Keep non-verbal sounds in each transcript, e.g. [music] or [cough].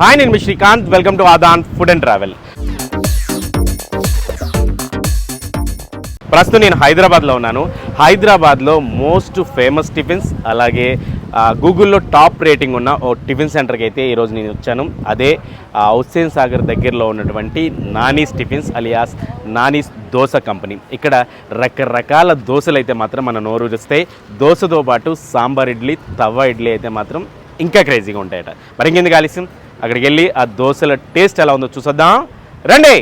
Hi నేను మీ Srikanth. Welcome to Aadan food and travel ప్రస్తుతం నేను హైదరాబాద్లో ఉన్నాను. హైదరాబాద్లో మోస్ట్ ఫేమస్ టిఫిన్స్ అలాగే గూగుల్లో టాప్ రేటింగ్ ఉన్న ఓ టిఫిన్ సెంటర్కి అయితే ఈరోజు నేను వచ్చాను. అదే హుస్సేన్ సాగర్ దగ్గరలో ఉన్నటువంటి Nani's tiffins alias Nani's dosa company ఇక్కడ రకరకాల దోశలు అయితే మాత్రం మన నోరూరిస్తాయి దోశతో పాటు సాంబార్ ఇడ్లీ తవ్వ ఇడ్లీ అయితే మాత్రం ఇంకా క్రేజీగా ఉంటాయట. మరి ఇంకెందుకు ఆలస్యం? అక్కడికి వెళ్ళి ఆ దోశల టేస్ట్ ఎలా ఉందో చూసొద్దాం. రండి!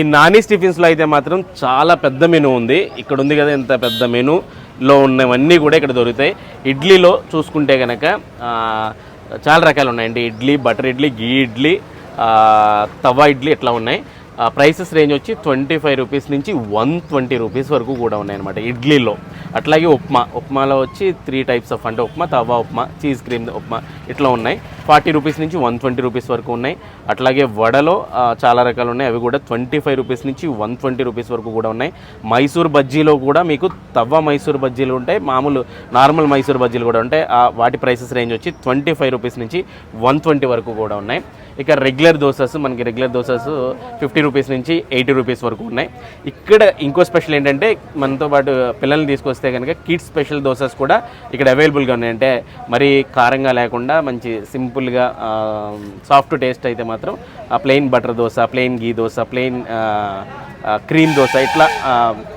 ఈ నాని టిఫిన్స్లో అయితే మాత్రం చాలా పెద్ద మెనూ ఉంది. ఇక్కడ ఉంది కదా ఇంత పెద్ద మెనూలో ఉన్నవన్నీ కూడా ఇక్కడ దొరుకుతాయి. ఇడ్లీలో చూసుకుంటే కనుక చాలా రకాలు ఉన్నాయండి. ఇడ్లీ బటర్ ఇడ్లీ గీ ఇడ్లీ తవ్వ ఇడ్లీ ఇట్లా ఉన్నాయి. ప్రైసెస్ రేంజ్ వచ్చి ట్వంటీ ఫైవ్ రూపీస్ నుంచి వన్ ట్వంటీ రూపీస్ వరకు కూడా ఉన్నాయన్నమాట ఇడ్లీలో. అట్లాగే ఉప్మా ఉప్మాలో వచ్చి త్రీ టైప్స్ ఆఫ్ అంటే ఉప్మా తవా ఉప్మా చీజ్ క్రీమ్ ఉప్మా ఇట్లా ఉన్నాయి. ఫార్టీ రూపీస్ నుంచి వన్ ట్వంటీ రూపీస్ వరకు ఉన్నాయి. అట్లాగే వడలో చాలా రకాలు ఉన్నాయి. అవి కూడా ట్వంటీ ఫైవ్ రూపీస్ నుంచి వన్ ట్వంటీ రూపీస్ వరకు కూడా ఉన్నాయి. మైసూర్ బజ్జీలో కూడా మీకు తవ్వ మైసూర్ బజ్జీలు ఉంటాయి. మామూలు నార్మల్ మైసూర్ బజ్జీలు కూడా ఉంటాయి. ఆ వాటి ప్రైసెస్ రేంజ్ వచ్చి ట్వంటీ ఫైవ్ రూపీస్ నుంచి వన్ ట్వంటీ వరకు కూడా ఉన్నాయి. ఇక రెగ్యులర్ దోసెస్ మనకి రెగ్యులర్ దోసెస్ ఫిఫ్టీ రూపీస్ నుంచి ఎయిటీ రూపీస్ వరకు ఉన్నాయి. ఇక్కడ ఇంకో స్పెషల్ ఏంటంటే మనతో పాటు పిల్లల్ని తీసుకొస్తే కనుక కిడ్స్ స్పెషల్ దోసెస్ కూడా ఇక్కడ అవైలబుల్గా ఉన్నాయి. అంటే కారంగా లేకుండా మంచి సింపుల్గా సాఫ్ట్ టేస్ట్ అయితే మాత్రం plain butter dosa plain ghee dosa plain cream dosa ఇట్లా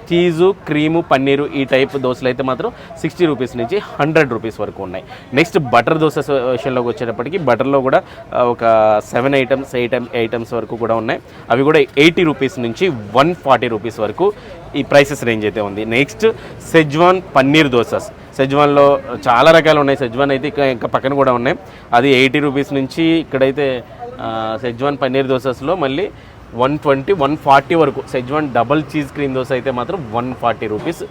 చీజు క్రీము పన్నీరు ఈ టైప్ దోశలు అయితే మాత్రం సిక్స్టీ రూపీస్ నుంచి హండ్రెడ్ రూపీస్ వరకు ఉన్నాయి. నెక్స్ట్ బటర్ దోశ విషయంలోకి వచ్చేటప్పటికి బటర్లో కూడా ఒక సెవెన్ ఐటమ్స్ ఎయిట్ ఐటమ్స్ వరకు కూడా ఉన్నాయి. అవి కూడా ఎయిటీ రూపీస్ నుంచి వన్ ఫార్టీ రూపీస్ వరకు ఈ ప్రైసెస్ రేంజ్ అయితే ఉంది. Next schezwan paneer dosas. సెజ్వాన్లో చాలా రకాలు ఉన్నాయి. సెజ్వాన్ అయితే ఇంకా పక్కన కూడా ఉన్నాయి. అది ఎయిటీ రూపీస్ నుంచి ఇక్కడైతే సెజ్వాన్ పన్నీర్ దోసస్లో మళ్ళీ వన్ ట్వంటీ వన్ ఫార్టీ వరకు Schezwan double cheese cream dosa అయితే మాత్రం వన్ ఫార్టీ రూపీస్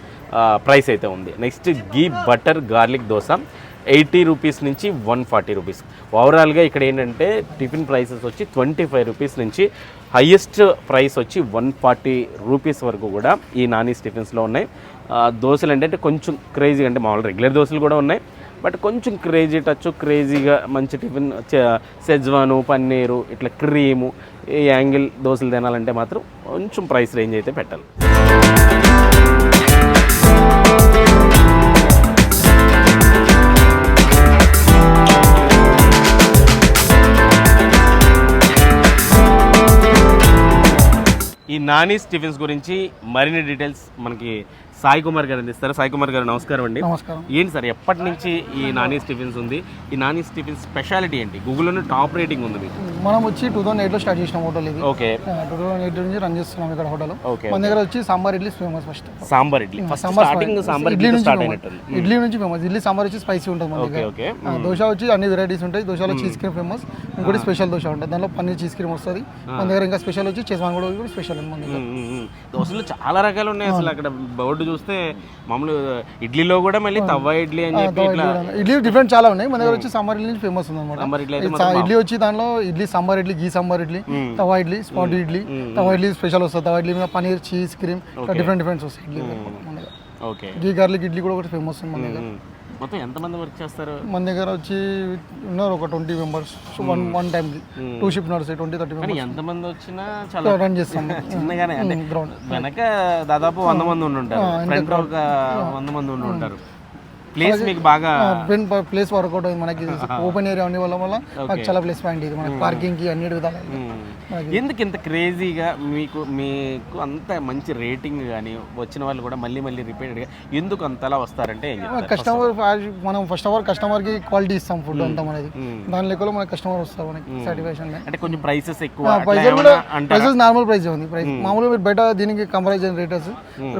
ప్రైస్ అయితే ఉంది. Next ghee butter garlic dosa. Eighty rupees నుంచి వన్ ఫార్టీ రూపీస్. ఓవరాల్గా ఇక్కడ ఏంటంటే టిఫిన్ ప్రైసెస్ వచ్చి ట్వంటీ ఫైవ్ రూపీస్ నుంచి హయ్యెస్ట్ ప్రైస్ వచ్చి వన్ ఫార్టీ రూపీస్ వరకు కూడా ఈ నానీస్ టిఫిన్స్లో ఉన్నాయి. ఆ, దోశలు ఏంటంటే కొంచెం క్రేజీ అంటే మామూలు రెగ్యులర్ దోశలు కూడా ఉన్నాయి. బట్ కొంచెం క్రేజీ టచ్ క్రేజీగా మంచి టిఫిన్ సెజ్వాను పన్నీరు ఇట్లా క్రీము ఈ యాంగిల్ దోశలు తినాలంటే మాత్రం కొంచెం ప్రైస్ రేంజ్ అయితే పెట్టాలి. నాని నానీస్ గురించి మరిన్ని డీటెయిల్స్ మనకి సాయి కుమార్ గారు అందిస్తారు. సాయి కుమార్ గారు నమస్కారం అండి. నమస్కారం. ఏంటి సార్ ఎప్పటి నుంచి ఈ నానీస్ టిఫిన్స్ ఉంది? ఈ నానీస్ టిఫిన్ స్పెషాలిటీ ఏంటి? గూగుల్లోనే టాప్ రేటింగ్ ఉంది మీకు. మనం వచ్చి టూ థౌసండ్ ఎయిట్లో స్టార్ట్ చేసిన హోటల్ ఇది. ఓకే. టూ థౌసండ్ ఎయిట్ నుంచి రన్ చేస్తున్నాం ఇక్కడ హోటల్. ఓకే. మన దగ్గర వచ్చి sambar idli famous first. Sambar idli. First sambar starting sambar idli నుంచి స్టార్ట్ famous. అయినట్టుంది. ఇడ్లీ నుంచి ఫేమస్. ఇడ్లీ సాంబార్ వచ్చి స్పైసీ ఉంటుంది మన ఓకే దగ్గర. దోశ వచ్చి అన్ని వెరైటీస్ ఉంటాయి. దోశలో చీజ్ క్రీమ్ ఫేమస్ ఇంకోటి స్పెషల్ దోశ ఉంటుంది. దానిలో పన్నీర్ చీజ్ క్రీమ్ వస్తుంది. మన దగ్గర ఇంకా స్పెషల్ వచ్చి చేసాన్ కూడా స్పెషల్ ఉంది మన దగ్గర. దోశలు చాలా రకాలు ఉన్నాయి అసలు అక్కడ. బోర్డు చూస్తే మామూలు ఇడ్లీలో కూడా మళ్ళీ తవ్వ ఇడ్లీ అని చెప్పి ఇట్లా ఇడ్లీ డిఫరెంట్ చాలా ఉన్నాయి. మన దగ్గర వచ్చి సాంబార్ ఇడ్లీ ఫేమస్ ఉంది అనమాట ఇడ్లీ వచ్చి దానిలో ఇడ్లీ సాంబార్ ఇడ్లీ గీ సాంబార్ ఇడ్లీ తవా ఇడ్లీ స్పాట్ ఇడ్లీ తవా ఇడ్లీ స్పెషల్ వస్తుంది. తవా ఇడ్లీ మీద paneer cheese cream different different వస్తాయి ఇడ్లీ ఓకే. గీ గార్లిక్ ఇడ్లీ కూడా ఒకటి ఫేమస్ ఉంది మన దగ్గర. మొత్తం ఎంతమంది వర్క్ చేస్తారు? మన దగ్గర వచ్చి ఉన్నారు ఒక ట్వంటీ మెంబర్స్ వన్ వన్ టైంకి టూ షిఫ్ట్ నడుస్తాయి ట్వంటీ థర్టీ కానీ మెంబర్స్ ఎంతమంది వచ్చినా చాలా రన్ చేస్తాం [laughs] చిన్నగానే అంటే గ్రౌండ్ వెనక దాదాపు వంద మంది ఉండి ఉంటారు. ఫ్రంట్ ఒక వంద మంది ఉండి ఉంటారు. ప్లేస్ మీకు బాగా ప్లేస్ వర్కౌట్ అయింది మనకి. ఓపెన్ ఏరియా ఉండే వల్ల వల్ల మాకు చాలా ప్లేస్ పాయింట్ ఇది మనకి పార్కింగ్కి అన్ని విధాలు మ్మ్. ఎందుకు ఇంత క్రేజీగా మీకు మీకు అంత మంచి రేటింగ్ కానీ వచ్చిన వాళ్ళు కూడా మళ్ళీ మళ్ళీ రిపీటెడ్గా ఎందుకు అంతలా వస్తారంటే కస్టమర్ మనం ఫస్ట్ ఆఫ్ ఆల్ కస్టమర్కి క్వాలిటీ ఇస్తాం ఫుడ్ అంతా మనది. దాని లెక్కలో మనకి కస్టమర్ వస్తారు మనకి సాటిస్ఫాక్షన్ అంటే కొంచెం ప్రైసెస్ ఎక్కువ ప్రైసెస్ నార్మల్ ప్రైస్ ఉంది. ప్రైస్ మామూలుగా మీరు బయట దీనికి కంపారిజన్ రేటర్స్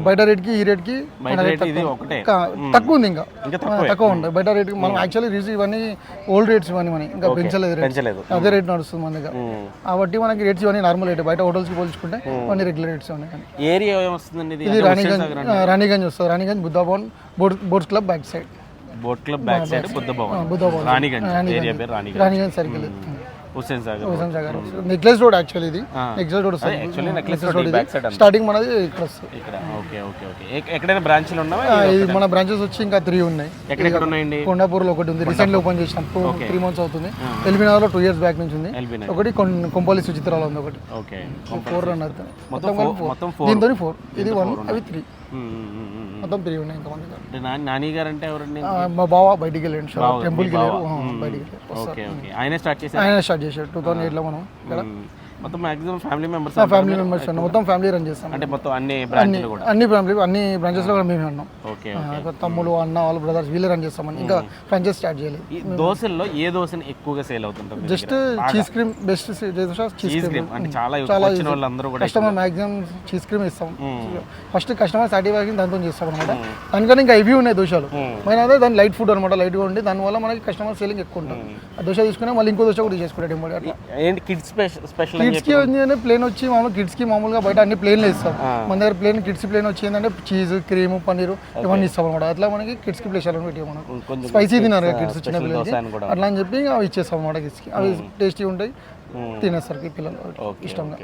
బయట రేట్కి ఈ రేట్కి బయట రేట్ ఇది ఒకటే. కా- తక్కువ ఉంది ఇంకా. తక్కువ. ఉంది బయట రేట్ మనం యాక్చువల్లీ రీచ్ ఇవన్నీ ఓల్డ్ రేట్స్ ఇవన్నీ మనకి ఇంకా పెంచలేదు రేట్. పెంచలేదు. అదే రేట్ నడుస్తుంది మన దగ్గర. కాబట్టి మనకి రేట్స్ ఇవన్నీ నార్మల్ రేట్ బయట hotels కి పోల్చుకుంటే అన్ని రెగ్యులర్ రేట్స్ ఉన్నాయి కానీ. ఏరియా ఏమొస్తుందండి ఇది? రాణిగంజ్ రాణిగంజ్ వస్తుంది. Ranigunj Buddha Bhavan board boards club back side boat club back side Buddha Bhavan Buddha Bhavan Ranigunj. Area పేరు Ranigunj. Ranigunj circle Hussain Sagar Hussain Sagar necklace road actually ఇది. Necklace road actually necklace road back side అంట starting మనది ఇక్కడ ఇక్కడ. Okay okay okay. ఎక్- ఎక్కడైనా బ్రాంచ్లు ఉన్నావా? ఆ, ఇది మన బ్రాంచెస్ వచ్చి ఇంకా త్రీ ఉన్నాయి. ఎక్కడెక్కడ ఉన్నాయండి? కొండాపూర్లో ఒకటి ఉంది. రీసెంట్లీ ఓపెన్ చేసినాం. టూ త్రీ మంత్స్ అవుతుంది. ఎల్బీనగర్లో టూ ఇయర్స్ బ్యాక్ నుంచి ఉంది. ఎల్బీ ఒకటి కొంపల్లి సుచిత్రాలో ఉంది ఒకటి. ఓకే ఫోర్ రన్ అవుతుంది మొత్తం ఫోర్ మొత్తం ఫోర్ దీంతో ఫోర్ ఇది వన్ అవి త్రీ. మొత్తం త్రీ ఉన్నాయి ఇంకా మన దగ్గర. అంటే నాని నాని గారు అంటే ఎవరండి? ఆ, మా బావ బయటికి వెళ్ళాడు షాప్ టెంపుల్కి వెళ్ళారు. బయటికి వెళ్ళారు ఓకే ఓకే. ఆయనే స్టార్ట్ చేశారు? ఆయన స్టార్ట్ చేశాడు. టూ థౌసండ్ ఎయిట్లో మనం. ఇక్కడ. మొత్తం maximum family members family members ఉన్నాం. మొత్తం ఫ్యామిలీ రన్ చేస్తాం. అంటే మొత్తం అన్ని బ్రాంచ్లు కూడా? అన్ని ఫ్యామిలీ అన్ని బ్రాంచెస్లో కూడా మేమే ఉన్నాం. ఓకే తమ్ముడు అన్న వాళ్ళ బ్రదర్స్ వీళ్ళే రన్ చేస్తామని. ఇంకా ఫ్రాంచైజ్ స్టార్ట్ చేయలేదు ఈ దోశల్లో ఏ దోశని ఎక్కువగా సేల్ అవుతుంటుంది just cheese cream best cheese cheese cream అంటే చాలా వచ్చిన వాళ్ళందరూ కూడా కస్టమర్ మాక్సిమం చీజ్ క్రీమ్ ఇస్తాం. ఫస్ట్ కస్టమర్ సాటిస్ఫాక్షన్ దాంతో చేస్తాం అనమాట దానికన్నా ఇంకా ఇవి ఉన్నాయి దోశలు. మన అదే దాని లైట్ ఫుడ్ అనమాట లైట్గా ఉండి దానివల్ల మనకి కస్టమర్ సేలింగ్ ఎక్కువ ఉంటుంది. ఆ దోశ తీసుకుని మళ్ళీ ఇంకో దోశ కూడా అట్లా. ఏంటి కిడ్స్ స్పెషల్ కిడ్స్కి ఏంటంటే ప్లేన్ వచ్చి మామూలు కిడ్స్కి మామూలుగా బయట అన్ని ప్లేన్లు ఇస్తాం మన దగ్గర ప్లేన్ కిడ్స్ ప్లేన్ వచ్చి ఏంటంటే చీజ్ క్రీమ్ పన్నీరు ఇవన్నీ ఇస్తాం అనమాట అట్లా మనకి కిడ్స్కి ప్లేస్ అని పెట్టి మనం స్పైసీ తిన్నారు కదా కిడ్స్ చిన్న పిల్లలకి. అట్లా అని చెప్పి అవి ఇచ్చేస్తాం అనమాట కిడ్స్కి. అవి టేస్టీ ఉంటాయి. తినేస్తారు ఈ పిల్లలు ఇష్టంగా.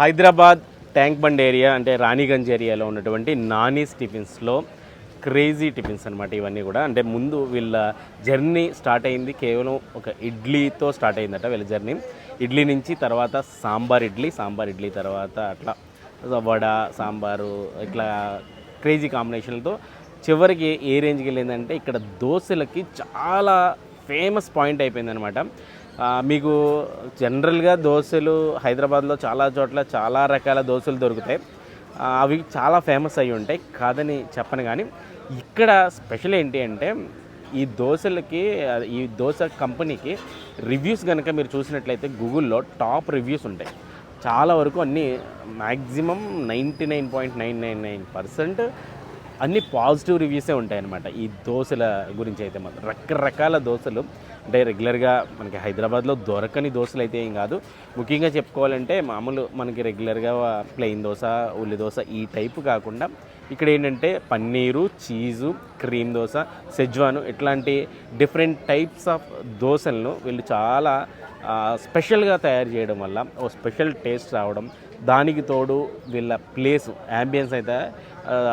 హైదరాబాద్ ట్యాంక్ బండ్ ఏరియా అంటే రాణిగంజ్ ఏరియాలో ఉన్నటువంటి నానీస్ టిఫిన్స్లో క్రేజీ టిఫిన్స్ అనమాట ఇవన్నీ కూడా. అంటే ముందు వీళ్ళ జర్నీ స్టార్ట్ అయింది కేవలం ఒక ఇడ్లీతో స్టార్ట్ అయిందట వీళ్ళ జర్నీ. ఇడ్లీ నుంచి తర్వాత సాంబార్ ఇడ్లీ సాంబార్ ఇడ్లీ తర్వాత అట్లా వడ సాంబారు ఇట్లా క్రేజీ కాంబినేషన్లతో. చివరికి ఏ రేంజ్కి వెళ్ళిందంటే ఇక్కడ దోశలకి చాలా ఫేమస్ పాయింట్ అయిపోయిందనమాట మీకు జనరల్గా దోశలు హైదరాబాద్లో చాలా చోట్ల చాలా రకాల దోశలు దొరుకుతాయి. అవి చాలా ఫేమస్ అయి ఉంటాయి. కాదని చెప్పను కానీ ఇక్కడ స్పెషల్ ఏంటి అంటే ఈ దోశలకి ఈ దోశ కంపెనీకి రివ్యూస్ కనుక మీరు చూసినట్లయితే గూగుల్లో టాప్ రివ్యూస్ ఉంటాయి. చాలా వరకు అన్నీ maximum ninety nine point nine nine nine percent అన్ని పాజిటివ్ రివ్యూసే ఉంటాయన్నమాట. ఈ దోశల గురించి అయితే మాత్రం. రకరకాల దోశలు. అంటే రెగ్యులర్గా మనకి హైదరాబాద్లో దొరకని దోశలు అయితే ఏం కాదు. ముఖ్యంగా చెప్పుకోవాలంటే మామూలు మనకి రెగ్యులర్గా ప్లెయిన్ దోశ ఉల్లి దోశ ఈ టైపు కాకుండా ఇక్కడ ఏంటంటే paneer cheese cream dosa Schezwan ఇట్లాంటి డిఫరెంట్ టైప్స్ ఆఫ్ దోశలను వీళ్ళు చాలా స్పెషల్గా తయారు చేయడం వల్ల ఓ స్పెషల్ టేస్ట్ రావడం దానికి తోడు వీళ్ళ ప్లేస్ యాంబియన్స్ అయితే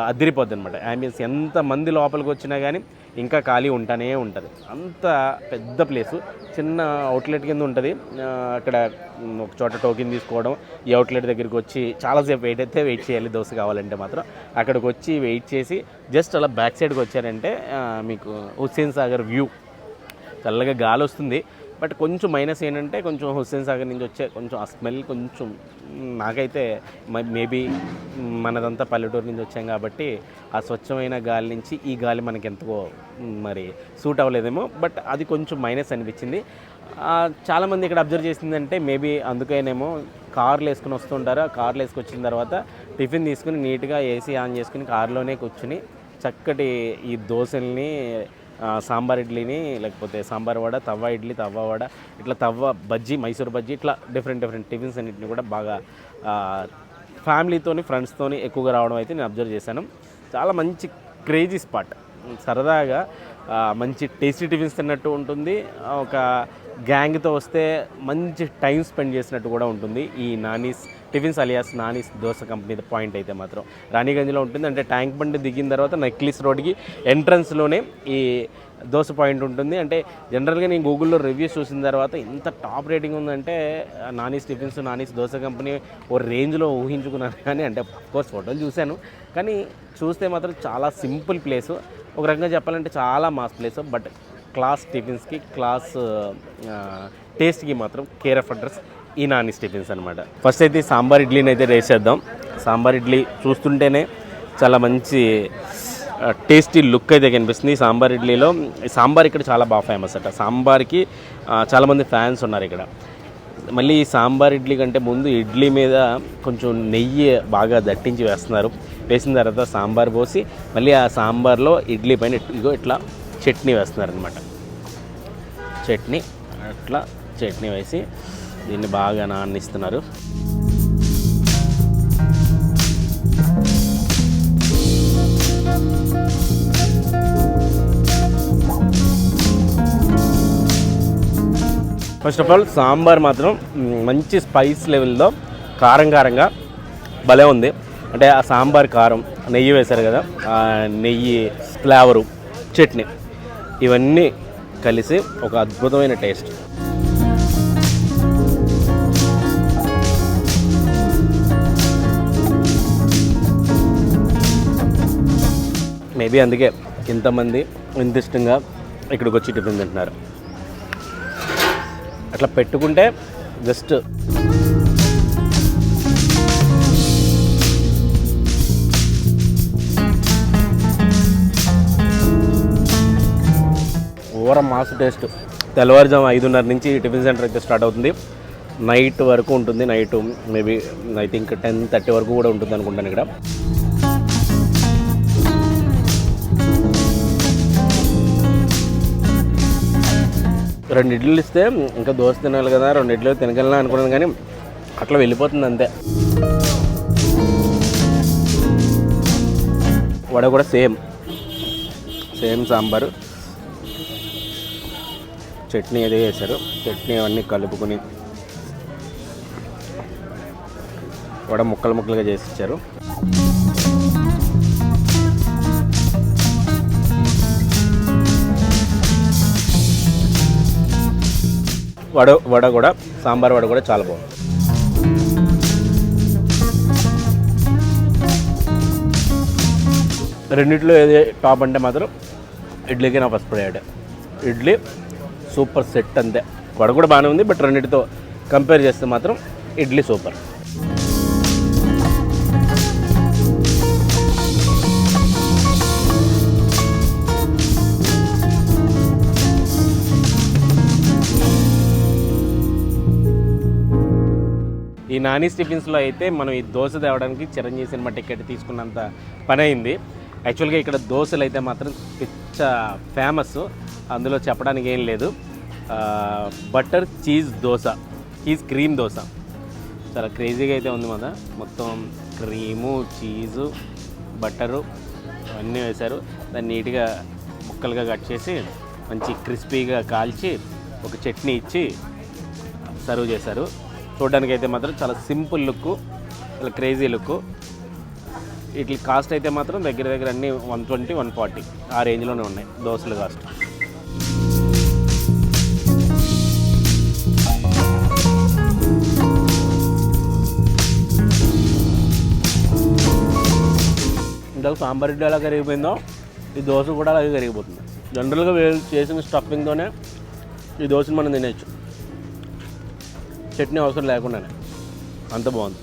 అదిరిపోద్ది అనమాట యాంబియన్స్ ఎంత మంది లోపలికి వచ్చినా కానీ ఇంకా ఖాళీ ఉంటానే ఉంటుంది. అంత పెద్ద ప్లేసు చిన్న అవుట్లెట్ కింద ఉంటుంది. అక్కడ ఒక చోట టోకెన్ తీసుకోవడం ఈ అవుట్లెట్ దగ్గరికి వచ్చి చాలాసేపు వెయిట్ అయితే వెయిట్ చేయాలి. దోశ కావాలంటే మాత్రం అక్కడికి వచ్చి వెయిట్ చేసి జస్ట్ అలా బ్యాక్ సైడ్కి వచ్చారంటే మీకు హుస్సేన్ సాగర్ వ్యూ చల్లగా గాలి వస్తుంది. బట్ కొంచెం మైనస్ ఏంటంటే కొంచెం హుస్సేన్ సాగర్ నుంచి వచ్చే కొంచెం ఆ స్మెల్ కొంచెం నాకైతే మేబీ మనదంతా పల్లెటూరు నుంచి వచ్చాం కాబట్టి ఆ స్వచ్ఛమైన గాలి నుంచి ఈ గాలి మనకి ఎంతగో మరి సూట్ అవ్వలేదేమో. బట్ అది కొంచెం మైనస్ అనిపించింది. చాలామంది ఇక్కడ అబ్జర్వ్ చేసిందంటే మేబీ అందుకేనేమో కార్లు వేసుకుని వస్తుంటారు ఆ కార్లు వేసుకొచ్చిన తర్వాత టిఫిన్ తీసుకుని నీట్గా ఏసీ ఆన్ చేసుకుని కార్లోనే కూర్చుని చక్కటి ఈ దోశల్ని సాంబార్ ఇడ్లీని లేకపోతే సాంబార్ వడ తవ్వ ఇడ్లీ తవ్వ వడ ఇట్లా తవ్వ బజ్జీ మైసూర్ బజ్జీ ఇట్లా డిఫరెంట్ డిఫరెంట్ టిఫిన్స్ అన్నింటిని కూడా బాగా ఫ్యామిలీతోని ఫ్రెండ్స్తోని ఎక్కువగా రావడం అయితే నేను అబ్జర్వ్ చేశాను. చాలా మంచి క్రేజీ స్పాట్ సరదాగా మంచి టేస్టీ టిఫిన్స్ తిన్నట్టు ఉంటుంది. ఒక గ్యాంగ్తో వస్తే మంచి టైం స్పెండ్ చేసినట్టు కూడా ఉంటుంది. ఈ Nani's tiffins alias Nani's dosa company point అయితే మాత్రం. రాణిగంజ్లో ఉంటుంది. అంటే ట్యాంక్ బండి దిగిన తర్వాత నెక్లిస్ రోడ్కి ఎంట్రన్స్లోనే ఈ దోశ పాయింట్ ఉంటుంది. అంటే జనరల్గా నేను గూగుల్లో రివ్యూస్ చూసిన తర్వాత ఇంత టాప్ రేటింగ్ ఉందంటే నానీస్ టిఫిన్స్ నానీస్ దోశ కంపెనీ ఓ రేంజ్లో ఊహించుకున్నాను. కానీ అంటే కోర్స్ ఫోటోలు చూశాను. కానీ చూస్తే మాత్రం చాలా సింపుల్ ప్లేస్ ఒక రకంగా చెప్పాలంటే చాలా మాస్ ప్లేస్ బట్ క్లాస్ టిఫిన్స్కి క్లాస్ టేస్ట్కి మాత్రం కేర్ ఆఫ్ అడ్రస్ ఈ నాన్ స్టిఫిన్స్ అనమాట ఫస్ట్ అయితే సాంబార్ ఇడ్లీని అయితే వేసేద్దాం సాంబార్ ఇడ్లీ చూస్తుంటేనే చాలా మంచి టేస్టీ లుక్ అయితే కనిపిస్తుంది. ఈ సాంబార్ ఇడ్లీలో సాంబార్ ఇక్కడ చాలా బాగా ఫేమస్ అట. సాంబార్కి చాలామంది ఫ్యాన్స్ ఉన్నారు ఇక్కడ. మళ్ళీ ఈ సాంబార్ ఇడ్లీ కంటే ముందు ఇడ్లీ మీద కొంచెం నెయ్యి బాగా దట్టించి వేస్తున్నారు. వేసిన తర్వాత సాంబార్ పోసి మళ్ళీ ఆ సాంబార్లో ఇడ్లీ పైన ఇగో ఇట్లా చట్నీ వేస్తున్నారు అనమాట చట్నీ అట్లా చట్నీ వేసి దీన్ని బాగా నాన్నిస్తున్నారు ఫస్ట్ ఆఫ్ ఆల్ సాంబార్ మాత్రం మంచి స్పైస్ లెవెల్లో కారం కారంగా భలే ఉంది. అంటే ఆ సాంబార్ కారం నెయ్యి వేశారు కదా ఆ నెయ్యి ఫ్లేవరు చట్నీ ఇవన్నీ కలిసి ఒక అద్భుతమైన టేస్ట్ మేబీ అందుకే ఇంతమంది ఇంత ఇష్టంగా ఇక్కడికి వచ్చి టిఫిన్ తింటున్నారు. అట్లా పెట్టుకుంటే జస్ట్ ఓవర మాస్ టేస్ట్. తెల్లవారుజాము ఐదున్నర నుంచి టిఫిన్ సెంటర్ అయితే స్టార్ట్ అవుతుంది. నైట్ వరకు ఉంటుంది. Night maybe I think ten thirty వరకు కూడా ఉంటుంది అనుకుంటాను ఇక్కడ. రెండు ఇడ్లు ఇస్తే ఇంకా దోశ తినాలి కదా రెండు ఇడ్లు తినగలనా అనుకున్నాను కానీ అట్లా వెళ్ళిపోతుంది అంతే. వడ కూడా సేమ్. సేమ్ సాంబారు. చట్నీ ఏదో వేశారు చట్నీ అవన్నీ కలుపుకొని వడ ముక్కలు ముక్కలుగా చేసి ఇచ్చారు. వడ వడ కూడా సాంబార్ వడ కూడా చాలా బాగుంది. రెండిట్లో ఏది టాప్ అంటే మాత్రం ఇడ్లీకి నా ఫస్ట్ ప్రయాడ్ ఇడ్లీ సూపర్ సెట్ అంతే. వడ కూడా బాగానే ఉంది బట్ రెండింటితో కంపేర్ చేస్తే మాత్రం ఇడ్లీ సూపర్ ఈ నాని టిఫిన్స్లో అయితే మనం ఈ దోశ తేవడానికి చిరంజీవి సినిమా టికెట్ తీసుకున్నంత పని అయింది యాక్చువల్గా ఇక్కడ దోశలు అయితే మాత్రం పిచ్చ ఫేమస్. అందులో చెప్పడానికి ఏం లేదు. Butter cheese dosa. Cheese cream dosa. చాలా క్రేజీగా అయితే ఉంది మన మొత్తం క్రీము చీజు బటరు అన్నీ వేశారు. దాన్ని నీట్గా ముక్కలుగా కట్ చేసి మంచి క్రిస్పీగా కాల్చి ఒక చట్నీ ఇచ్చి సర్వ్ చేశారు. చూడడానికి అయితే మాత్రం చాలా సింపుల్ లుక్ చాలా క్రేజీ లుక్. వీటి కాస్ట్ అయితే మాత్రం దగ్గర దగ్గర అన్ని వన్ ట్వంటీ వన్ ఫార్టీ ఆ రేంజ్లోనే ఉన్నాయి దోశలు కాస్ట్. ఇందాక సాంబార్ ఇడ్లీ ఎలా కరిగిపోయిందో ఈ దోశ కూడా అలాగే కరిగిపోతుంది. జనరల్గా వేలు చేసిన స్టఫింగ్తోనే ఈ దోశను మనం తినేయచ్చు. చట్నీ అవసరం లేకుండానే. అంత బాగుంది.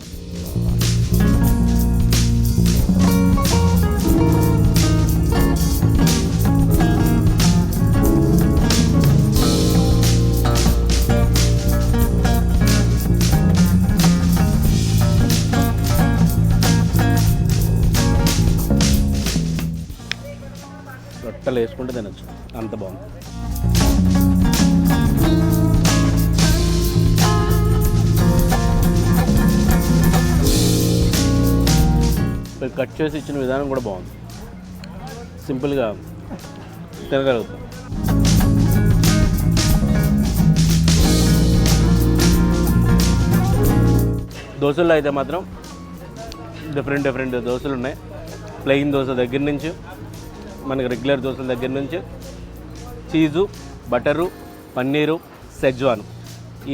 రొట్టెలు వేసుకుంటే తినచ్చు. అంత బాగుంది. చేసి ఇచ్చిన విధానం కూడా బాగుంది. సింపుల్గా తినగలుగుతాం. దోశల్లో అయితే మాత్రం డిఫరెంట్ డిఫరెంట్ దోశలు ఉన్నాయి. ప్లెయిన్ దోశ దగ్గర నుంచి మనకి రెగ్యులర్ దోశల దగ్గర నుంచి చీజు బటరు పన్నీరు సెజ్వాన్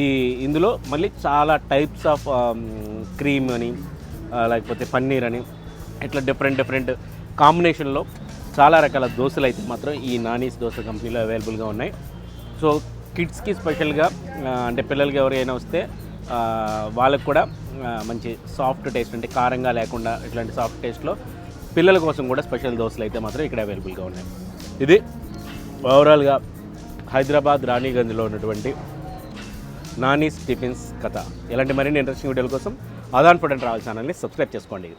ఈ ఇందులో మళ్ళీ చాలా టైప్స్ ఆఫ్ క్రీమ్ అని uh, లేకపోతే పన్నీర్ అని ఇట్లా డిఫరెంట్ డిఫరెంట్ కాంబినేషన్లో చాలా రకాల దోశలు అయితే మాత్రం ఈ నానీస్ దోశ కంపెనీలో అవైలబుల్గా ఉన్నాయి. సో కిడ్స్కి స్పెషల్గా అంటే పిల్లలకి ఎవరైనా వస్తే వాళ్ళకు కూడా మంచి సాఫ్ట్ టేస్ట్ అంటే కారంగా లేకుండా ఇట్లాంటి సాఫ్ట్ టేస్ట్లో పిల్లల కోసం కూడా స్పెషల్ దోశలు అయితే మాత్రం ఇక్కడ అవైలబుల్గా ఉన్నాయి. ఇది ఓవరాల్గా హైదరాబాద్ రాణిగంజ్లో ఉన్నటువంటి నానీస్ టిఫిన్స్ కథ. ఇలాంటి మరిన్ని ఇంట్రెస్టింగ్ వీడియోల కోసం ఆదాన్ ఫుడ్ అండ్ ట్రావెల్ ఛానల్ని సబ్స్క్రైబ్ చేసుకోండి.